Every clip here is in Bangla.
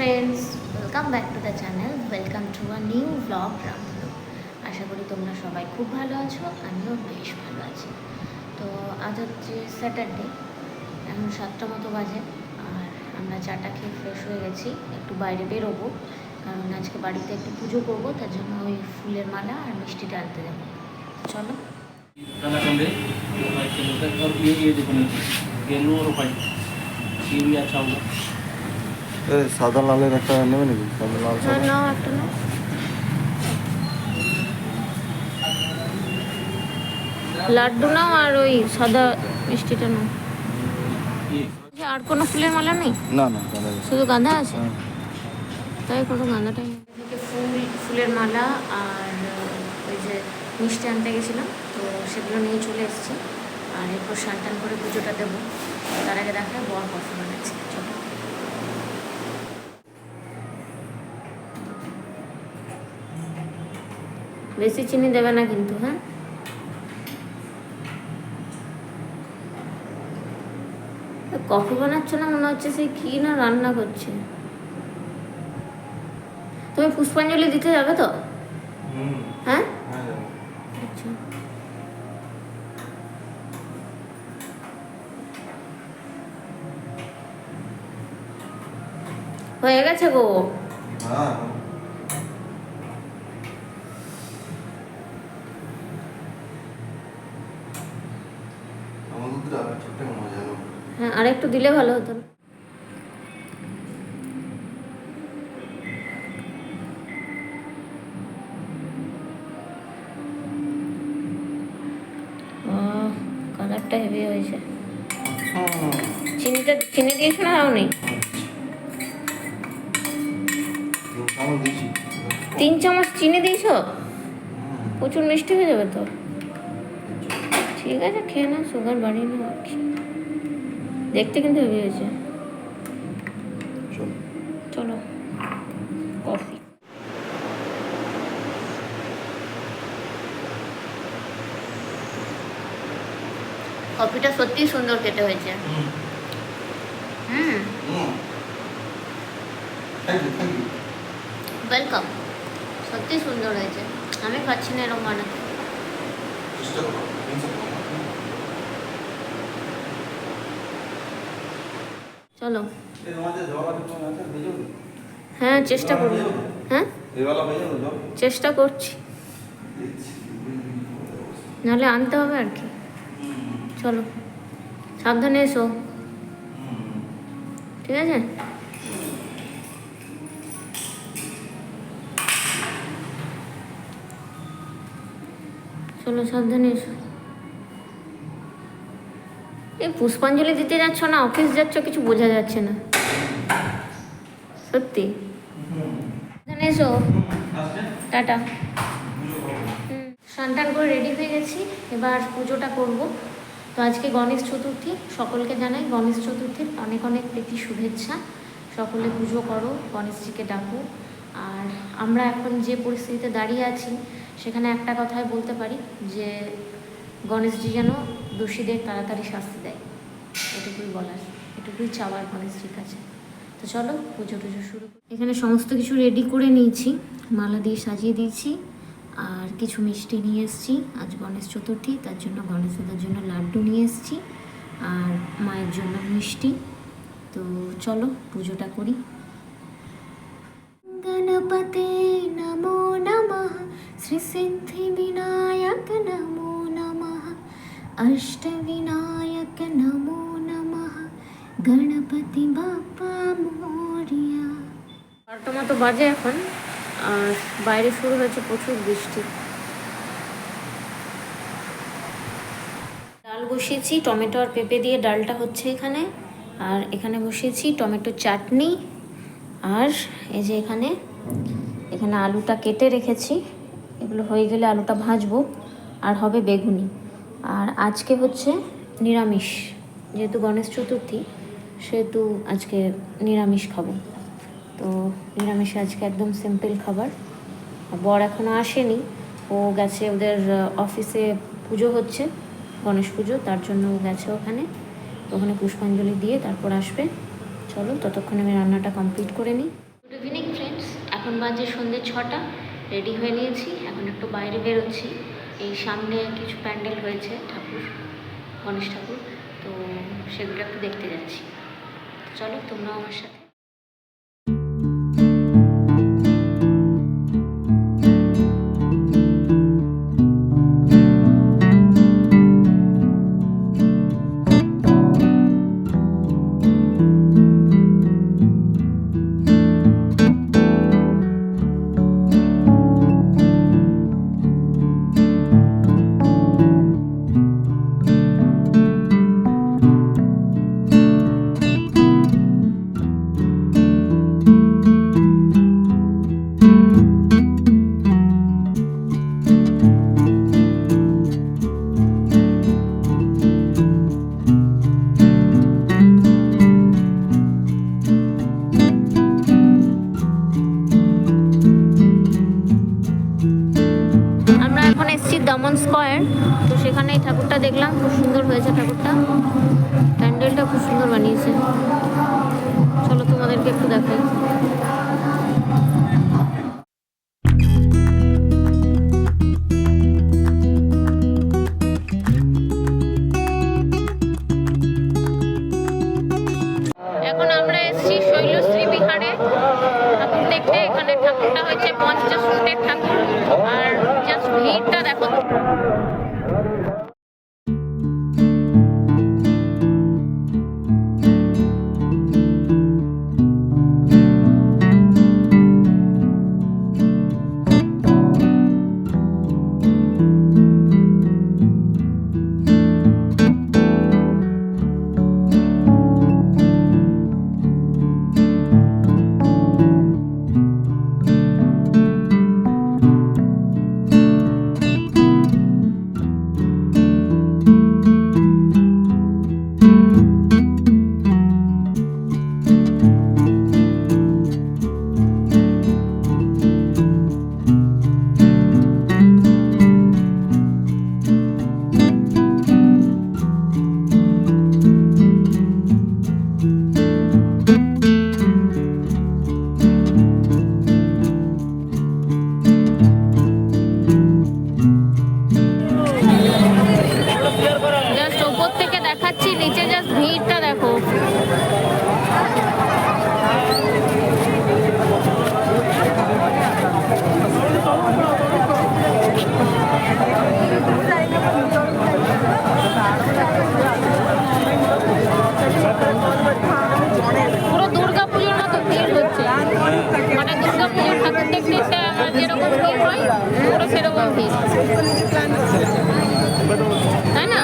friends welcome back to the channel welcome to a new blog রামধনু আশা করি তোমরা সবাই খুব ভালো আছো আমিও বেশ ভালো আছি তো আজ হচ্ছে স্যাটারডে এখন সাতটা মতো বাজে আর আমরা চাটা খেয়ে ফ্রেশ হয়ে গেছি একটু বাইরে বেরোবো কারণ আজকে বাড়িতে একটু পুজো করবো তার জন্য ওই ফুলের মালা আর মিষ্টিটা আনতে যাবো চলো काला कंडे ये व्हाइट कलर का और ये ये देखो ना येलो और व्हाइट ये भी अच्छा होगा এ সাদা লালের একটা নেবে নাকি? সাদা লাল নাও একটা নাও। লাড্ডু নাও আর ওই সাদা মিষ্টিটা নাও। ये আর কোনো ফুলের মালা নেই? না না শুধু গাঁদা আছে? হ্যাঁ। তাই কোনো গাঁদাটাই ফুল ফুলের মালা আর ওই যে মিষ্টি আনতে গেছিলাম তো সেগুলো নিয়ে চলে এসেছি। আর এরপর স্নান টান করে পুজোটা দেবো। তার আগে দেখায় বর কফি বানাচ্ছে বেশি চিনি দেবে না কিন্তু হ্যাঁ? কফি বানাচ্ছ না মনে হচ্ছে সেই কি না রান্না করছে? তুমি পুষ্পাঞ্জলি দিতে যাবে তো? হ্যাঁ? আচ্ছা। হয়ে গেছে গো? হ্যাঁ আমাদের আর ছোট্ট মজা হলো হ্যাঁ আর একটু দিলে ভালো হতো। কালারটা হেভি হয়েছে। চিনিটা চিনি দিয়েছ না নেই তিন চামচ চিনি দিয়েছ? প্রচুর মিষ্টি হয়ে যাবে তো। ঠিক আছে খেয়ে না সুগার বাড়িয়ে কি। দেখতে কিন্তু হেভি হয়েছে। চলো। কফি। কফিটা সত্যিই সুন্দর খেতে হয়েছে। হুম। ওয়েলকাম সত্যি সুন্দর হয়েছে। আমি পাচ্ছি না এরকম বানাতে চেষ্টা করো চলো। হ্যাঁ চেষ্টা করব। হ্যাঁ? চেষ্টা করছি। নাহলে আনতে হবে আর কি। চলো সাবধানে এসো। ঠিক আছে? চলো সাবধানে এসো। এই পুষ্পাঞ্জলি দিতে যাচ্ছ না, অফিস যাচ্ছ, কিছু বোঝা যাচ্ছে না। সত্যি? সাবধানে এসো। টাটা। টান করে রেডি হয়ে গেছি। এবার পুজোটা করব। তো আজকে গণেশ চতুর্থী, সকলকে জানাই গণেশ চতুর্থীর অনেক অনেক প্রীতি শুভেচ্ছা। সকলে পুজো করো, গণেশজিকে ডাকো। আর আমরা এখন যে পরিস্থিতিতে দাঁড়িয়ে আছি, সেখানে একটা কথাই বলতে পারি যে, গণেশজি যেন দোষীদের তাড়াতাড়ি শাস্তি দেয়। এটুকুই বলার, এটুকুই চাওয়ার গণেশজির কাছে। তো চলো, পুজো টুজো শুরু এখানে সমস্ত কিছু রেডি করে নিয়েছি, মালা দিয়ে সাজিয়ে দিয়েছি, আর কিছু মিষ্টি নিয়ে এসেছি। আজ গণেশ চতুর্থী, তার জন্য গণেশ দাদার জন্য লাড্ডু নিয়ে এসেছি, আর মায়ের জন্য মিষ্টি। তো চলো, পুজোটা করি। গণপতে নমো নমঃ, শ্রী সিদ্ধি বিনায়ক নমো নমঃ। বারোটা মতো বাজে এখন, আর বাইরে শুরু হয়েছে প্রচুর বৃষ্টি। ডাল বসিয়েছি, টমেটো আর পেঁপে দিয়ে ডালটা হচ্ছে এখানে, আর এখানে বসিয়েছি টমেটো চাটনি, আর এই যে এখানে এখানে আলুটা কেটে রেখেছি, এগুলো হয়ে গেলে আলুটা ভাজবো, আর হবে বেগুনি। আর আজকে হচ্ছে নিরামিষ, যেহেতু গণেশ চতুর্থী, সেহেতু আজকে নিরামিষ খাব। তো নিরামিষে আজকে একদম সিম্পল খাবার। বর এখনও আসেনি, ও গেছে ওদের অফিসে পুজো হচ্ছে, গণেশ পুজো, তার জন্য ও গেছে ওখানে। ওখানে পুষ্পাঞ্জলি দিয়ে তারপর আসবে। চলো, ততক্ষণে আমি রান্নাটা কমপ্লিট করে নিই। গুড ইভিনিং ফ্রেন্ডস এখন বাজে সন্ধ্যে ছটা রেডি হয়ে নিয়েছি। এখন একটু বাইরে বেরোচ্ছি। এই সামনে কিছু প্যান্ডেল হয়েছে, ঠাকুর, গণেশ ঠাকুর। তো সেগুলো একটু দেখতে যাচ্ছি। চলো, তোমরাও আমার সাথে দেখতে এখানে ঠাকুরটা হচ্ছে পঞ্চাশ ফুটের ঠাকুর। আর জাস্ট ভিড়টা দেখো পুরো তাই না?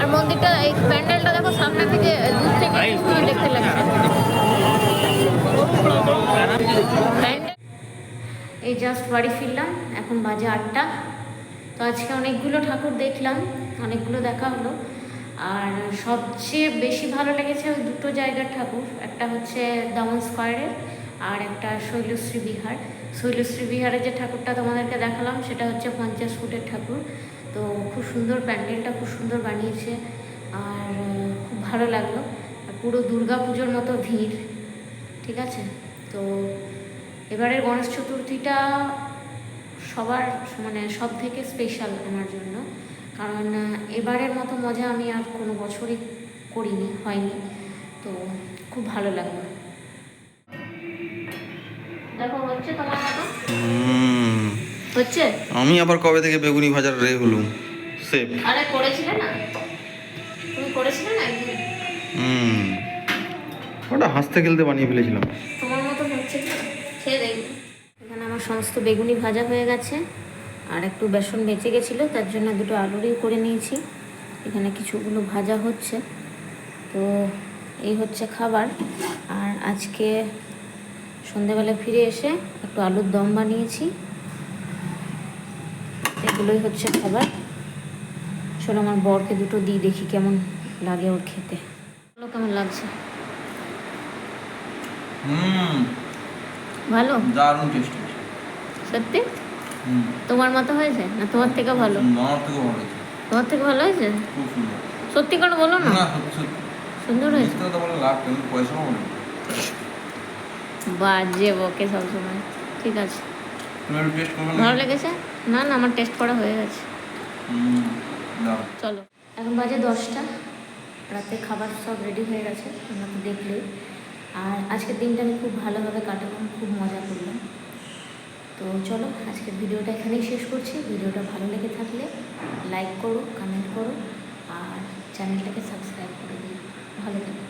আর মন্দিরটা, এই প্যান্ডেলটা দেখো সামনে থেকে দূর থেকে দেখতে লাগছে। এই জাস্ট বাড়ি ফিরলাম, এখন বাজে আটটা। তো আজকে অনেকগুলো ঠাকুর দেখলাম, অনেকগুলো দেখা হলো। আর সবচেয়ে বেশি ভালো লেগেছে ওই দুটো জায়গার ঠাকুর। একটা হচ্ছে দমন স্কোয়ারের আর একটা শৈলশ্রী বিহার। শৈলশ্রী বিহারের যে ঠাকুরটা তোমাদেরকে দেখালাম, সেটা হচ্ছে পঞ্চাশ ফুটের ঠাকুর। তো খুব সুন্দর প্যান্ডেলটা খুব সুন্দর বানিয়েছে আর খুব ভালো লাগল। আর পুরো দুর্গা পুজোর মতো ভিড়, ঠিক আছে? তো এবারের গণেশ চতুর্থীটা সবার মানে সব থেকে স্পেশাল আমার জন্য। কারণ এবারের মতো মজা আমি আর কোনো বছরই করিনি, হয়নি। তো খুব ভালো লাগল। দেখো হচ্ছে তোমার মতো? হচ্ছে? আমি আবার কবে থেকে বেগুনি ভাজার রে হলুম? সেফ আরে করেছিলে না? তুমি করেছিলে না একদিন? হুম। ওটা হাসতে খেলতে বানিয়ে ফেলেছিলাম। তোমার মতো হচ্ছে দেখবে এখানে আমার সমস্ত বেগুনি ভাজা হয়ে গেছে। আর একটু বেসন বেঁচে গেছিল তার জন্য দুটো আলুরই করে নিয়েছি। এখানে কিছুগুলো ভাজা হচ্ছে। তো এই হচ্ছে খাবার। আর আজকে সন্ধেবেলা ফিরে এসে একটু আলুর দম বানিয়েছি। এগুলোই হচ্ছে খাবার। চলো আমার বরকে দুটো দিই দেখি কেমন লাগে ওর খেতে। বলো কেমন লাগছে? ভালো? দারুণ টেস্টি সত্যি? তোমার মতো হয়েছে? না তোমার থেকে ভালো? মামার থেকে ভালো হয়েছে। তোমার থেকে ভালো হয়েছে? সত্যি করে বলো না? সুন্দর হয়েছে কথা বলে লাভ তুমি পয়সাও বলে বাজে বকে সবসময়। ঠিক আছে। ভালো লেগেছে? না না আমার টেস্ট করা হয়ে গেছে। চলো। এখন বাজে দশটা। রাতে খাবার সব রেডি হয়ে গেছে তোমরা তো দেখলে আর আজকের দিনটা আমি খুব ভালোভাবে কাটালাম খুব মজা করলাম। তো চলো আজকের ভিডিওটা এখানেই শেষ করছি। ভিডিওটা ভালো লেগে থাকলে লাইক করো কমেন্ট করো আর চ্যানেলটাকে সাবস্ক্রাইব করে দিও। ভালো থেকো।